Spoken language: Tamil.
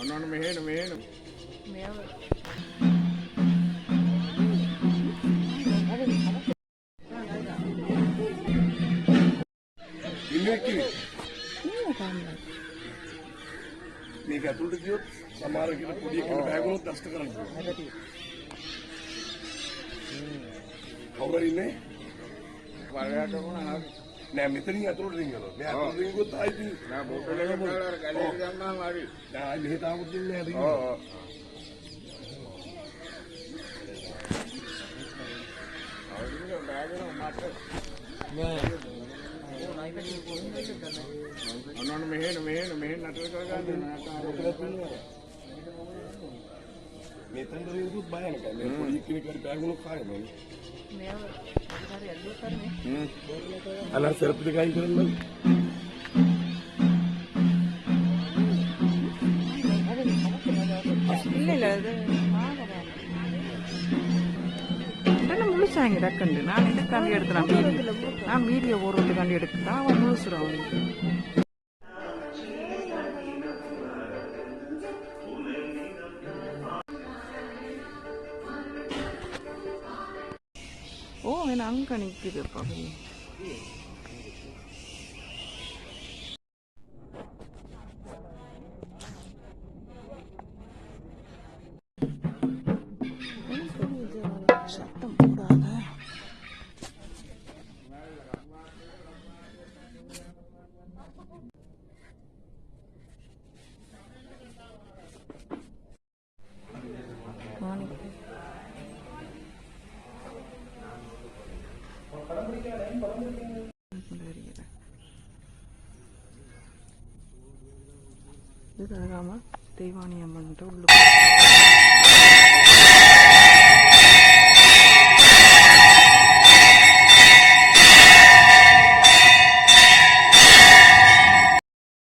అన్నాను మెహేను మెహేను నీకు అతృడికి సమారోగ్యం పుడి బ్యాగులు దస్తకరం खबर ही नहीं නෑ මෙතනින් අතුරට රිංගනවා. මෙයා අතුරට රිංගුවොත් ආයි ඉතින් නෑ බෝතල් එක දාලා ගලේ ගන්නාම හරි. නෑ ආයි මෙහෙ තාමුත් ඉන්නේ නෑ රිංගන. ඔව් ඔව්. ආයෙත් බෑගෙන මට නෑ. අනන මෙහෙන මෙහෙන මෙහෙන නතර කරගන්න මෙතන රිංගුත් බය නැහැ. මේ පොඩි කෙනෙක් හරි බෑගුණක් කාගෙන. అలా సరుపుది కాయించడం முழுசாங்க டக்குண்டு நான் எடுத்தாண்டி எடுத்துறான் நான் மீடியா ஓடுறதுக்காண்டி எடுத்துட்டா அவன் முழுசுறான் அவனுக்கு ஓ என்ன அங்க நிக்குது பகுதி சத்தம் போடாத இது அழகாம தெய்வானி அம்மன் உள்ள